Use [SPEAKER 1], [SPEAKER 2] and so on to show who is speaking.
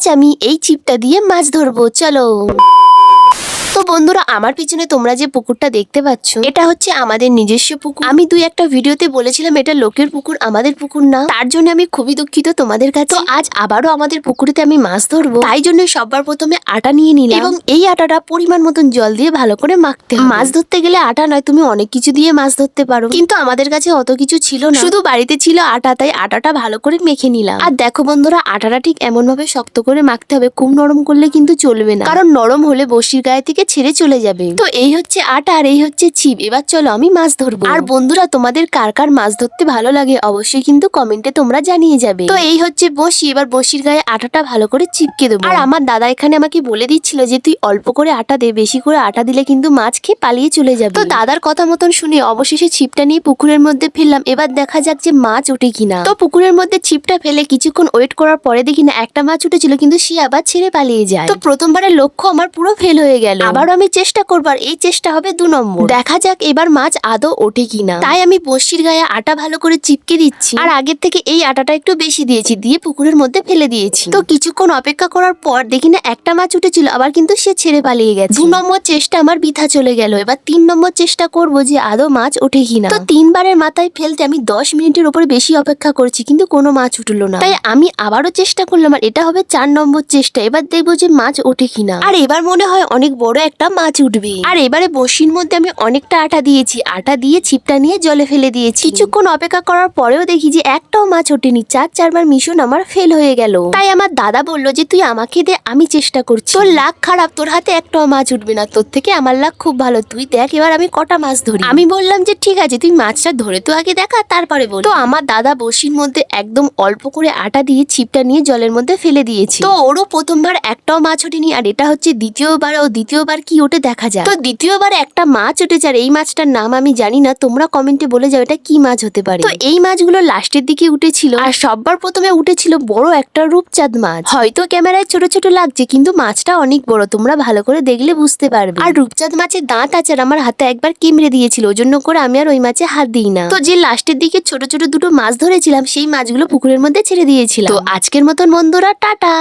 [SPEAKER 1] আজ আমি এই চিপটা দিয়ে মাছ ধরবো চলো। তো বন্ধুরা, আমার পিছনে তোমরা যে পুকুরটা দেখতে পাচ্ছ, এটা হচ্ছে আমাদের নিজস্ব পুকুর। আমি দুই একটা ভিডিওতে বলেছিলাম, এটা লোকের পুকুর, আমাদের পুকুর না। তার জন্য আমি খুবই দুঃখিত তোমাদের কাছে। তো আজ আবারও আমাদের পুকুরেতে আমি মাছ ধরবো। তাই জন্য সবার প্রথমে আটা নিয়ে নিলাম। এবং এই আটাটা পরিমাণ মতন জল দিয়ে ভালো করে মাখতে মাছ ধরতে গেলে আটা নয়, তুমি অনেক কিছু দিয়ে মাছ ধরতে পারো। কিন্তু আমাদের কাছে অত কিছু ছিল না। শুধু বাড়িতে ছিল আটা, তাই আটাটা ভালো করে মেখে নিলাম। আর দেখো বন্ধুরা, আটাটা ঠিক এমন ভাবে শক্ত করে মাখতে হবে। খুব নরম করলে কিন্তু চলবে না। কারণ নরম হলে বসির গায়ে থেকে ছেড়ে চলে যাবে। তো এই হচ্ছে আটা আর এই হচ্ছে ছিপ। এবার চলো আমি মাছ ধরবো। আর বন্ধুরা তোমাদের কার কার মাছ ধরতে ভালো লাগে অবশ্যই কিন্তু কমেন্টে তোমরা জানিয়ে যাবে। তো এই হচ্ছে বসি এবার বসির গায়ে আটাটা ভালো করে চিপকে দেবো। আর আমার দাদা এখানে আমাকে বলে দিচ্ছিল যে তুই অল্প করে আটা দে বেশি করে আটা দিলে কিন্তু মাছ খেয়ে পালিয়ে চলে যাবে। তো দাদার কথা মতন শুনে অবশেষে ছিপটা নিয়ে পুকুরের মধ্যে ফেললাম। এবার দেখা যাক যে মাছ ওঠে কিনা। তো পুকুরের মধ্যে ছিপটা ফেলে কিছুক্ষণ ওয়েট করার পরে দেখি না একটা মাছ উঠেছিল কিন্তু সে আবার ছেড়ে পালিয়ে যায়। তো প্রথমবারের লক্ষ্য আমার পুরো ফেল হয়ে গেল। আবারও আমি চেষ্টা করবার, এই চেষ্টা হবে দু নম্বর। দেখা যাক এবার মাছ আদৌ ওঠে কিনা। তাই আমি বসির গায়ে আটা ভালো করে চিপকে দিচ্ছি। আর আগের থেকে এই আটাটা একটু বেশি দিয়েছি, দিয়ে পুকুরের মধ্যে ফেলে দিয়েছি। তো কিছুক্ষণ অপেক্ষা করার পর দেখি না একটা মাছ উঠেছিল, আবার কিন্তু সে ছেড়ে পালিয়ে গেছে। দু নম্বর চেষ্টা আমার বৃথা চলে গেল। এবার তিন নম্বর চেষ্টা করব যে আদৌ মাছ ওঠে কিনা। তো তিনবারের মাথায় ফেলতে আমি দশ মিনিটের উপরে বেশি অপেক্ষা করছি, কিন্তু কোনো মাছ উঠল না। তাই আমি আবারও চেষ্টা করলাম, আর এটা হবে চার নম্বর চেষ্টা। এবার দেখব যে মাছ ওঠে কিনা। আর এবার মনে হয় অনেক বড় একটা মাছ উঠবে। আর এবারে বসির মধ্যে আমি অনেকটা আটা দিয়েছি। আটা দিয়ে ছিপটা নিয়ে জলে ফেলে দিয়েছি। কিছুক্ষণ অপেক্ষা করার পরেও দেখি যে একটাও মাছ ওঠেনি। চার চারবার মিশন আমার ফেল হয়ে গেল। তাই আমার দাদা বলল যে, তুই আমাকে দে, আমি চেষ্টা করছি। তোর লাখ খারাপ, তোর হাতে একটাও মাছ উঠবে না। তোর থেকে আমার লাখ খুব ভালো। তুই দেখ, এবার আমি কটা মাছ ধরি। আমি বললাম যে, ঠিক আছে, তুই মাছটা ধরে তো আগে দেখা, তারপরে বল। তো আমার দাদা বসির মধ্যে একদম অল্প করে আটা দিয়ে ছিপটা নিয়ে জলের মধ্যে ফেলে দিয়েছি। তো ওরও প্রথমবার একটাও মাছ ওঠেনি, আর এটা হচ্ছে দ্বিতীয়বার ও দ্বিতীয়বার কি ওঠে দেখা যায় তো দ্বিতীয়বার একটা মাছ উঠেছে আর এই মাছটার নাম আমি জানি না, তোমরা কমেন্টে বলে যাও এটা কি মাছ হতে পারে। তো এই মাছগুলো লাস্টের দিকে উঠেছিল আর সববার প্রথমে উঠেছিল বড় একটা রূপচাঁদ মাছ। হয়তো ক্যামেরায় ছোট ছোট লাগছে, কিন্তু মাছটা অনেক বড়, তোমরা ভালো করে দেখলে বুঝতে পারবে। আর রূপচাঁদ মাছের দাঁত আছে আর আমার হাতে একবার কেমড়ে দিয়েছিল ওই জন্য করে আমি আর ওই মাছে হাত দিই না। তো যে লাস্টের দিকে ছোট ছোট দুটো মাছ ধরেছিলাম, সেই মাছগুলো পুকুরের মধ্যে ছেড়ে দিয়েছিলাম। তো আজকের মতন বন্ধুরা, টাটা!